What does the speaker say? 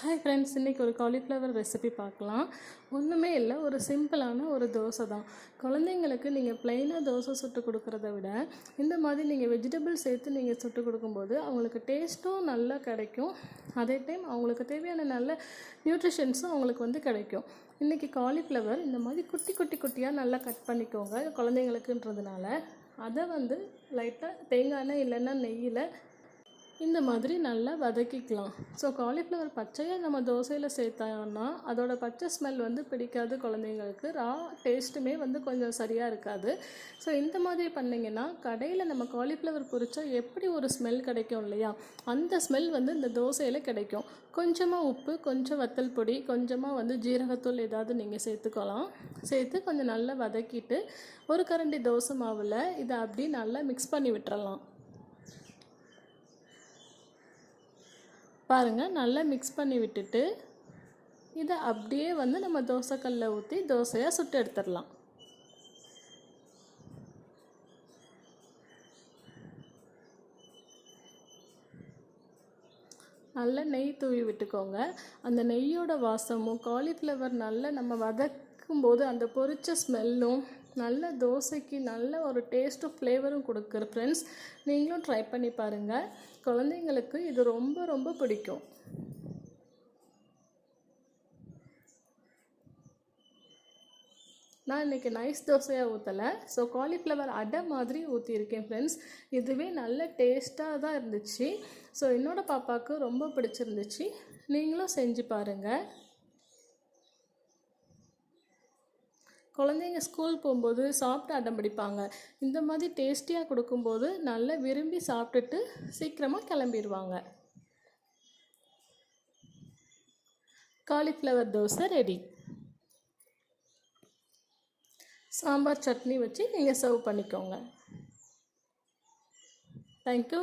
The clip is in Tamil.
ஹாய் ஃப்ரெண்ட்ஸ் இன்றைக்கி ஒரு காலிஃப்ளவர் ரெசிபி பார்க்கலாம். ஒன்றுமே இல்லை ஒரு சிம்பிளான ஒரு தோசை தான். குழந்தைங்களுக்கு நீங்கள் ப்ளைனாக தோசை சுட்டு கொடுக்குறத விட இந்த மாதிரி நீங்கள் வெஜிடபிள் சேர்த்து நீங்கள் சுட்டு கொடுக்கும்போது அவங்களுக்கு டேஸ்ட்டும் நல்லா கிடைக்கும். அதே டைம் அவங்களுக்கு தேவையான நல்ல நியூட்ரிஷன்ஸும் அவங்களுக்கு வந்து கிடைக்கும். இன்றைக்கி காலிஃப்ளவர் இந்த மாதிரி குட்டி குட்டி குட்டியாக நல்லா கட் பண்ணிக்கோங்க குழந்தைங்களுக்குன்றதுனால. அதை வந்து லைட்டாக தேங்காய் எண்ணெய் இல்லைன்னா நெய்யில் இந்த மாதிரி நல்லா வதக்கிக்கலாம். ஸோ காலிஃப்ளவர் பச்சையாக நம்ம தோசையில் சேர்த்தோம்னா அதோட பச்சை ஸ்மெல் வந்து பிடிக்காது குழந்தைங்களுக்கு. ரா டேஸ்ட்டுமே வந்து கொஞ்சம் சரியாக இருக்காது. ஸோ இந்த மாதிரி பண்ணிங்கன்னா கடையில் நம்ம காலிஃப்ளவர் பொரிச்சா எப்படி ஒரு ஸ்மெல் கிடைக்கும் இல்லையா? அந்த ஸ்மெல் வந்து இந்த தோசையில் கிடைக்கும். கொஞ்சமாக உப்பு கொஞ்சம் வத்தல் பொடி கொஞ்சமாக வந்து ஜீரகத்தூள் ஏதாவது நீங்கள் சேர்த்துக்கலாம். சேர்த்து கொஞ்சம் நல்லா வதக்கிட்டு ஒரு கரண்டி தோசை மாவில் இதை அப்படி நல்லா மிக்ஸ் பண்ணி விட்டுறலாம். பாருங்கள் நல்லா மிக்ஸ் பண்ணி விட்டுட்டு இதை அப்படியே வந்து நம்ம தோசைக்கல்லில் ஊற்றி தோசையாக சுட்டு எடுத்துடலாம். நல்ல நெய் தூவி விட்டுக்கோங்க. அந்த நெய்யோட வாசமும் காலிஃப்ளவர் நல்லா நம்ம வதக்கும்போது அந்த பொரிச்ச ஸ்மெல்லும் நல்ல தோசைக்கு நல்ல ஒரு டேஸ்ட்டும் ஃப்ளேவரும் கொடுக்குற ஃப்ரெண்ட்ஸ் நீங்களும் ட்ரை பண்ணி பாருங்கள் குழந்தைங்களுக்கு இது ரொம்ப ரொம்ப பிடிக்கும். நான் இன்றைக்கி நைஸ் தோசையாக ஊற்றலை ஸோ காலிஃப்ளவர் அடை மாதிரி ஊற்றியிருக்கேன் ஃப்ரெண்ட்ஸ் இதுவே நல்ல டேஸ்ட்டாக தான் இருந்துச்சு. ஸோ என்னோடய பாப்பாவுக்கு ரொம்ப பிடிச்சிருந்துச்சு. நீங்களும் செஞ்சு பாருங்கள் குழந்தைங்க ஸ்கூல் போகும்போது சாப்பிட்டு அடம் பிடிப்பாங்க. இந்த மாதிரி டேஸ்டியாக கொடுக்கும்போது நல்லா விரும்பி சாப்பிட்டுட்டு சீக்கிரமாக கிளம்பிடுவாங்க காலிஃப்ளவர் தோசை ரெடி சாம்பார் சட்னி வச்சு நீங்கள் சர்வ் பண்ணிக்கோங்க. தேங்க்யூ